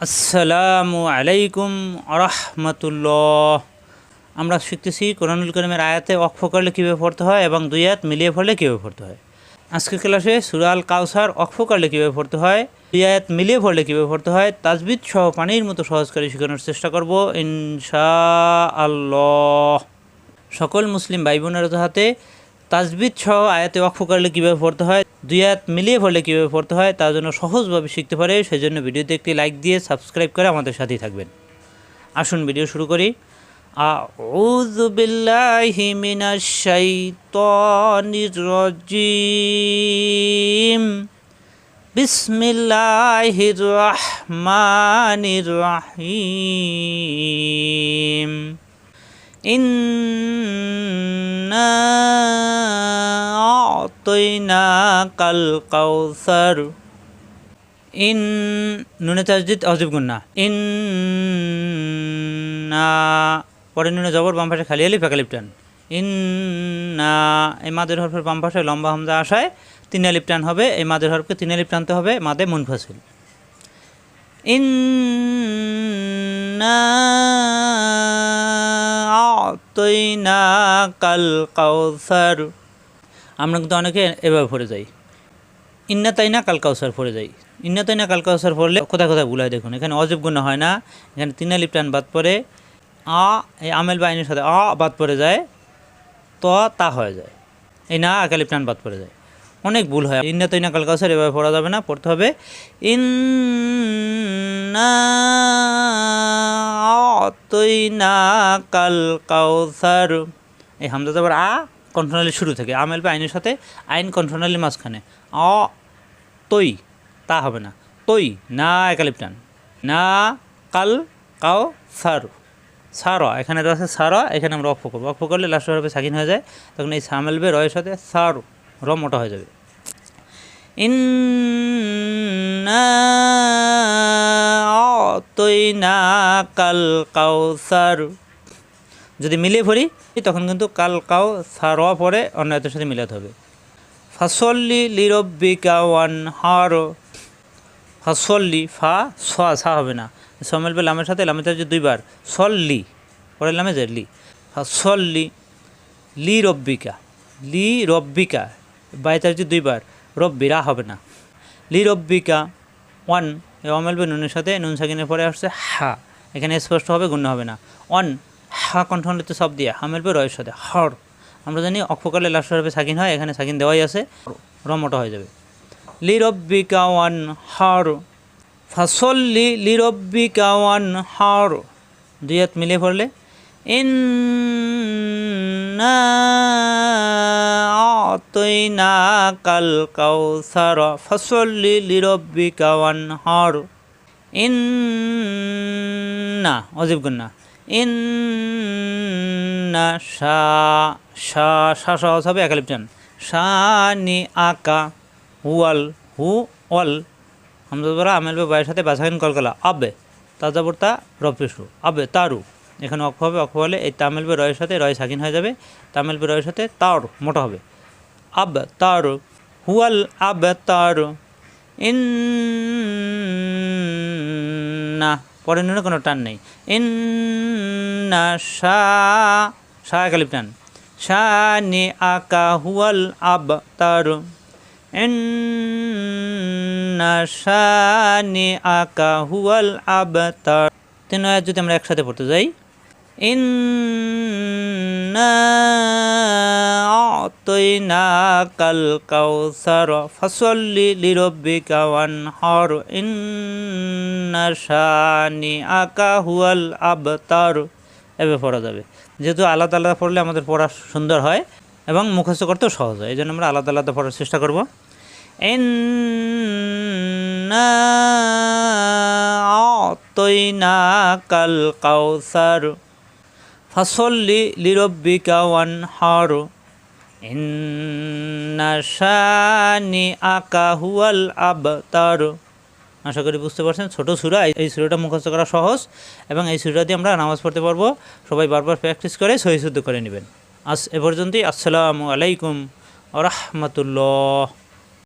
আসসালামু আলাইকুম আরহামতুল্লাহ। আমরা শিখতেছি কোরআনুল করিমের আয়াতে অক্ষ করলে কীভাবে পড়তে হয় এবং দুই আয়াত মিলিয়ে পড়লে কীভাবে পড়তে হয়। আজকের ক্লাসে সুরাল কাউসার অক্ষ করলে কীভাবে পড়তে হয়, দুই আয়াত মিলিয়ে পড়লে কীভাবে পড়তে হয় তাজবিদ সহ পানির মতো সহজ করে শেখানোর চেষ্টা করব ইনশা আল্লাহ সকল মুসলিম ভাই বোনের হাতে তাজবিদ সহ আয়াতে অক্ষ করলে কীভাবে পড়তে হয় দুই আয়াত মিলিয়ে পড়লে কীভাবে পড়তে হয় তার জন্য সহজভাবে শিখতে পারে সেই জন্য ভিডিওতে একটি লাইক দিয়ে সাবস্ক্রাইব করে আমাদের সাথেই থাকবেন আসুন ভিডিও শুরু করি أعوذ بالله من الشيطان الرجيم بسم الله الرحمن الرحيم إنا أعطيناك الكوثر ইন নুনে তাজদিদ অজিব গুন্না ইন না পরে নুনে জবর বাম পাশে খালি আলিফ একালিপ টান ইন না এই মাদের হরফের বাম পাশে লম্বা হামজা আসায় তিন আলিপ টান হবে এই মাদের হরফকে তিন আলিপ টানতে হবে মাদে মুনফাসিল ইন না আতইনা কাল কাউসার আমরা কিন্তু অনেকে এভাবে পড়ে যাই। ইন্না তাই না কাল কাউসার পড়ে যাই। ইন্না তাই না কাল কাউসার পড়লে কোথায় কোথায় ভুলায় দেখুন। এখানে অজব গুণ হয় না। এখানে তিন আলিপ টান বাদ পড়ে আ, এই আমেল বা সাথে আ বাদ পড়ে যায়, ত, তা হয়ে যায়। এই না আকালিপ টান বাদ পড়ে যায়। অনেক ভুল হয়। ইন্না তৈনা কাল কাউসার এভাবে পড়া যাবে না, পড়তে হবে ইন্না তৈনা কাল কাউসার। এই হামজা যাবার আ কন্ট্রোনালি শুরু থেকে। আমেল বা আইনের সাথে আইন কন্ট্রোনালি মাঝখানে। অ, তৈ, তা হবে না। তৈ, না একালিপ টান না, কাল, কাও, সার। সার, এখানে তো আছে সার, এখানে আমরা অক্ষ করব। অক্ষ করলে লাস্ট হবে সাকিন হয়ে যায়, তখন এই সামেলবে রয়ের সাথে সার, র মোটা হয়ে যাবে। আতইনা কাল, কাও কাউসার যদি মিলিয়ে পড়ি তখন কিন্তু কাল কাউ সার পরে অন্য এতের সাথে মিলাতে হবে। ফাসল্লি লিরব্বিকা ওয়ান হার, ফাসল্লি ফা সা সা হবে না। সমেল বে লামের সাথে, লামের যে দুইবার, সল্লি পরে লামে যে লি, ফাসল্লি লি রব্বিকা লি রব্বিকা বাইতার যে দুইবার, রব্বি রা হবে না। লি রব্বিকা ওয়ান অমেল বে নুনের সাথে নুন সাকিনের পরে আসছে হা, এখানে স্পষ্ট হবে, গুণ্য হবে না। অন হা কণ্ঠনিত সব দিয়ে হামেল বে রয়ের সাথে হর আমরা জানি অক্ষকালে লাস্ট হবে সাকিন হয়, এখানে সাকিন দেওয়াই আছে রমটা হয়ে যাবে। লি রব্বিকা ওয়ান হর ফাসল্লি লি রব্বিকা ওয়ান হর দুই হাত মিলিয়ে পড়লে ইন আতইনা কাল কাউসার ফসল্লি লিরব্বিকা ওয়ান হর ইন্না অজীব গুন্না ইন্না সা সা সা সহজ হবে একালিপ টান শানি আকা, হুয়াল, হু অল হামদাদরা আমেল বাইয়ের সাথে বাসাকিন কলকলা আবে, তাজাবর্তা রফিসু, আবে, তারু। এখানে অক্ষ হবে অক্ষ হলে এই তামিল বে রয়ের সাথে রয় সাকিন হয়ে যাবে। তামিল রয়ের সাথে তার মোটা হবে। আব, তার। হুয়াল, আব, তার। ইন না পরে নুনে কোনো টান নেই। ইন্না সা সা একালিপ টান। সা নি আকা হুয়াল আব তার ইন্না না সা নি আকা হুয়াল আব তার তিন আয়াত যদি আমরা একসাথে পড়তে যাই। ইন্না আতইনা কাল কাউসার ফসল্লি লিরব্বিকা ওয়ান হর ইন্না শানি আকা হুয়াল আবতার এভাবে পড়া যাবে। যেহেতু আলাদা আলাদা পড়লে আমাদের পড়া সুন্দর হয় এবং মুখস্থ করতেও সহজ হয় এই জন্য আমরা আলাদা আলাদা পড়ার চেষ্টা করব। ইন্না আতইনা কাল কাউসার ফসল্লি লিরব্বিকা ওয়ান হার ইন্নাশানি আকা হুয়াল আবতার আশা করি বুঝতে পারছেন, ছোটো সুরা, এই সুরাটা মুখস্থ করা সহজ এবং এই সুরা দিয়ে আমরা নামাজ পড়তে পারব। সবাই বারবার প্র্যাকটিস করে সহিশুদ্ধ করে নেবেন। আস এ পর্যন্তই, আসসালামু আলাইকুম রহমতুল্লাহ।